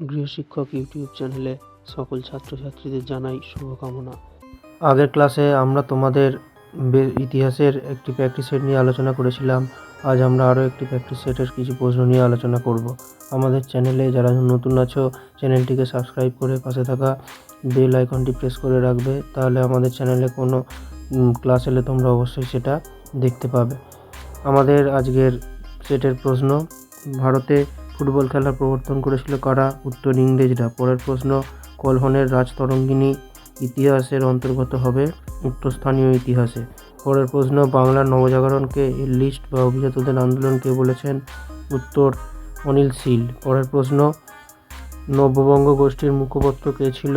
গৃহশিক্ষক YouTube চ্যানেলে সকল ছাত্রছাত্রীদের জানাই শুভকামনা। আগের ক্লাসে আমরা তোমাদের ইতিহাসের একটি প্র্যাকটিস সেট নিয়ে আলোচনা করেছিলাম। আজ আমরা আরও একটি প্র্যাকটিস সেটের কিছু প্রশ্ন নিয়ে আলোচনা করব। আমাদের চ্যানেলে যারা নতুন আছো, চ্যানেলটিকে সাবস্ক্রাইব করে পাশে থাকা বেল আইকনটি প্রেস করে রাখবে। তাহলে আমাদের চ্যানেলে কোনো ক্লাস এলে তোমরা অবশ্যই সেটা দেখতে পাবে। আমাদের আজকের সেটের প্রশ্ন, ভারতে ফুটবল খেলার প্রবর্তন করেছিল কারা? উত্তর ইংরেজরা। পরের প্রশ্ন, কলহনের রাজতরঙ্গিনী ইতিহাসের অন্তর্গত হবে উত্তরস্থানীয় ইতিহাসে। পরের প্রশ্ন, বাংলার নবজাগরণকে লিস্ট বা অভিজাতদের আন্দোলনকে বলেছেন? উত্তর, অনিল শীল। পরের প্রশ্ন নব্যবঙ্গ গোষ্ঠীর মুখপত্র কে ছিল?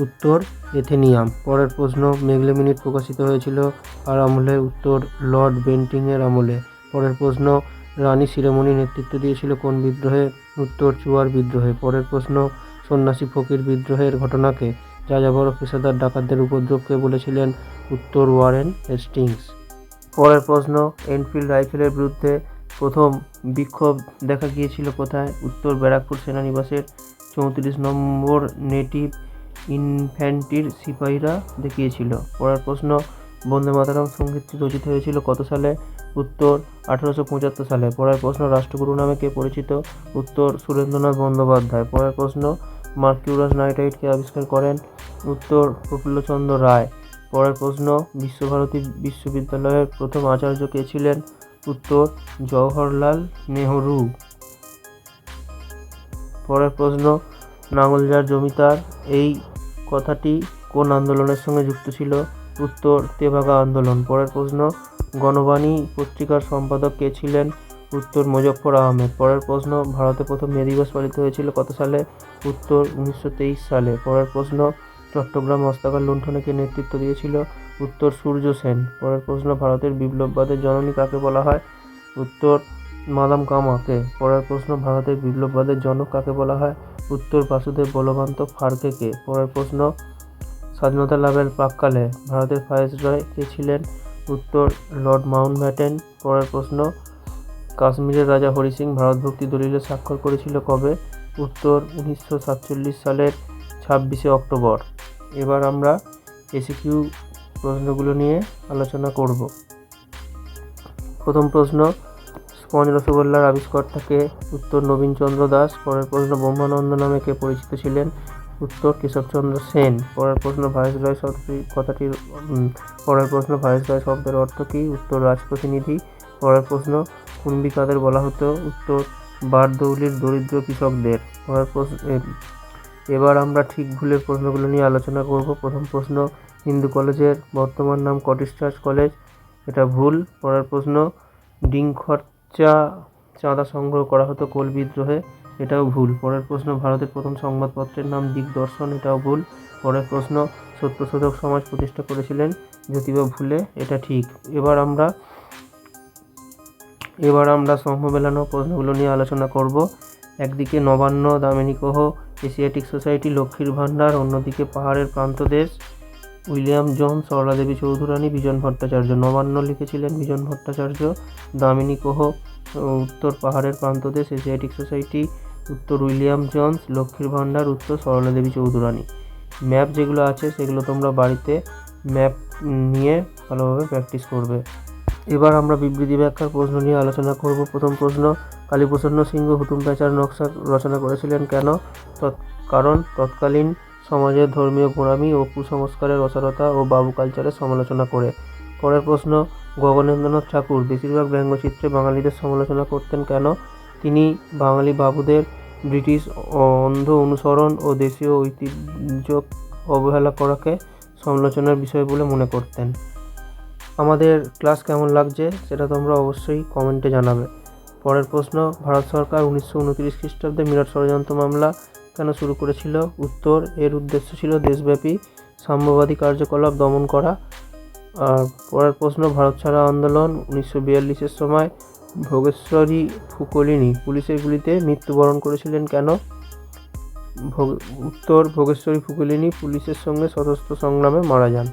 উত্তর, এথেনিয়াম। পরের প্রশ্ন, মেঘলে মিনিট প্রকাশিত হয়েছিল আর আমলে? উত্তর, লর্ড বেন্টিংয়ের আমলে। পরের প্রশ্ন রানী শিরোমণি নেতৃত্ব দিয়েছিল কোন বিদ্রোহে? উত্তর চুয়ার বিদ্রোহে। পরের প্রশ্ন, সন্ন্যাসী ফকির বিদ্রোহের ঘটনাকে? যাযাবর ও পেশাদার ডাকাতদের উপদ্রবকে বলেছিলেন উত্তর ওয়ারেন হেস্টিংস। পরের প্রশ্ন, এনফিল্ড রাইফেলের বিরুদ্ধে প্রথম বিক্ষোভ দেখা গিয়েছিল কোথায়? উত্তর ব্যারাকপুর সেনানিবাসের চৌত্রিশ নম্বর নেটিভ ইনফ্যান্ট্রির সিপাহীরা দেখিয়েছিল। পরের প্রশ্ন বন্দে মাতারাম সঙ্গীতটি রচিত হয়েছিল কত সালে? উত্তর, আঠেরোশো পঁচাত্তর সালে। পরের প্রশ্ন, রাষ্ট্রগুরু নামে কে পরিচিত? উত্তর, সুরেন্দ্রনাথ বন্দ্যোপাধ্যায়। পরের প্রশ্ন, মার্কিউরাস নাইট্রাইটকে আবিষ্কার করেন? উত্তর, প্রফুল্লচন্দ্র রায়। পরের প্রশ্ন, বিশ্বভারতী বিশ্ববিদ্যালয়ের প্রথম আচার্য কে ছিলেন? উত্তর, জওহরলাল নেহরু। পরের প্রশ্ন নাঙ্গলজার জমিদার, এই কথাটি কোন আন্দোলনের সঙ্গে যুক্ত ছিল? উত্তর তেভাগা আন্দোলন। পরের প্রশ্ন, গণবাণী পত্রিকার সম্পাদক কে ছিলেন? উত্তর, মুজফ্ফর আহমেদ। পরের প্রশ্ন, ভারতে প্রথম মে দিবস পালিত হয়েছিল কত সালে? উত্তর, উনিশশো তেইশ সালে। পরের প্রশ্ন, চট্টগ্রাম হস্তাকার লুণ্ঠনে কে নেতৃত্ব দিয়েছিল? উত্তর, সূর্য সেন। পরের প্রশ্ন, ভারতের বিপ্লববাদের জননী কাকে বলা হয়? উত্তর, মাদাম কামাকে। পরের প্রশ্ন, ভারতের বিপ্লববাদের জনক কাকে বলা হয়? উত্তর, বাসুদেব বলবন্ত ফাড়কেকে পরের প্রশ্ন স্বাধীনতা লাভের প্রাককালে ভারতের ভাইসরয় কে ছিলেন? উত্তর, লর্ড মাউন্ট ব্যাটেন পরের প্রশ্ন, কাশ্মীরের রাজা হরি সিং ভারত ভক্তি দলিলে স্বাক্ষর করেছিল কবে? উত্তর, উনিশশো সাতচল্লিশ সালের ছাব্বিশে অক্টোবর। এবার আমরা এসিকিউ প্রশ্নগুলো নিয়ে আলোচনা করব। প্রথম প্রশ্ন, স্পঞ্জ রসগোল্লার আবিষ্কর্তাকে উত্তর নবীনচন্দ্র দাস, পরের প্রশ্ন, ব্রহ্মানন্দ নামে কে পরিচিত ছিলেন? উত্তর কেশবচন্দ্র সেন। পরের প্রশ্ন ভাইসরয় শব্দটি, কথাটির পরের প্রশ্ন ভাইসরয় শব্দের অর্থ কী? উত্তর রাজপ্রতিনিধি। পরের প্রশ্ন কুম্বি কাদের বলা হতো উত্তর বারদৌলির দরিদ্র কৃষকদের। পরের প্রশ্ন এবার আমরা ঠিক ভুলের প্রশ্নগুলো নিয়ে আলোচনা করব। প্রথম প্রশ্ন, হিন্দু কলেজের বর্তমান নাম কটিশ চার্চ কলেজ, এটা ভুল। পরের প্রশ্ন ডিং খরচা চাঁদা সংগ্রহ করা হতো কোল বিদ্রোহে। এটাও ভুল। পরের প্রশ্ন, ভারতের প্রথম সংবাদপত্রের নাম দিগদর্শন, এটাও ভুল। পরের প্রশ্ন, সত্যশোধক সমাজ প্রতিষ্ঠা করেছিলেন জ্যোতিবা ভুলে এটা ঠিক। এবার আমরা এবার আমরা স্তম্ভ মেলানো প্রশ্নগুলো নিয়ে আলোচনা করব। একদিকে নবান্ন দামিনীকহ এশিয়াটিক সোসাইটি লক্ষ্মীর ভাণ্ডার, অন্যদিকে পাহাড়ের প্রান্তদেশ উইলিয়াম জন সরলা দেবী চৌধুরানী, বিজন ভট্টাচার্য। নবান্ন লিখেছিলেন বিজন ভট্টাচার্য দামিনী কোহ উত্তর পাহাড়ের প্রান্তদেশ এশিয়াটিক সোসাইটি, উত্তর উইলিয়াম জন্স, লক্ষ্মীর ভাণ্ডার, উত্তর সরলা দেবী চৌধুরানী। ম্যাপ যেগুলো আছে, সেগুলো তোমরা বাড়িতে ম্যাপ নিয়ে ভালোভাবে প্র্যাকটিস করবে। এবার আমরা বিবৃতি ব্যাখ্যার প্রশ্ন নিয়ে আলোচনা করব। প্রথম প্রশ্ন, কালীপ্রসন্ন সিংহ হুতুম প্যাঁচার নকশা রচনা করেছিলেন কেন? কারণ তৎকালীন সমাজের ধর্মীয় গোড়ামি ও কুসংস্কারের অসারতা ও বাবু কালচারের সমালোচনা করে। পরের প্রশ্ন গগনেন্দ্রনাথ ঠাকুর। বেশিরভাগ ব্যঙ্গচিত্রে বাঙালিদের সমালোচনা করতেন কেন? তিনি বাঙালি বাবুদের ব্রিটিশ অন্ধ অনুসরণ ও দেশীয় ঐতিহ্য অবহেলা করাকে সমালোচনার বিষয় বলে মনে করতেন। আমাদের ক্লাস কেমন লাগছে সেটা তোমরা অবশ্যই কমেন্টে জানাবে। পরের প্রশ্ন, ভারত সরকার উনিশশো উনত্রিশ খ্রিস্টাব্দে মিরাট ষড়যন্ত্র মামলা কেন শুরু করেছিল? উত্তর, এর উদ্দেশ্য ছিল দেশব্যাপী সাম্যবাদী কার্যকলাপ দমন করা। আর পরের প্রশ্ন, ভারত ছাড়া আন্দোলন উনিশশো বিয়াল্লিশের সময় ভোগেশ্বরী ফুকলিনী পুলিশের গুলিতে মৃত্যুবরণ করেছিলেন কেন? ভোগ- উত্তর, ভোগেশ্বরী ফুকলিনী পুলিশের সঙ্গে সশস্ত্র সংগ্রামে মারা যান।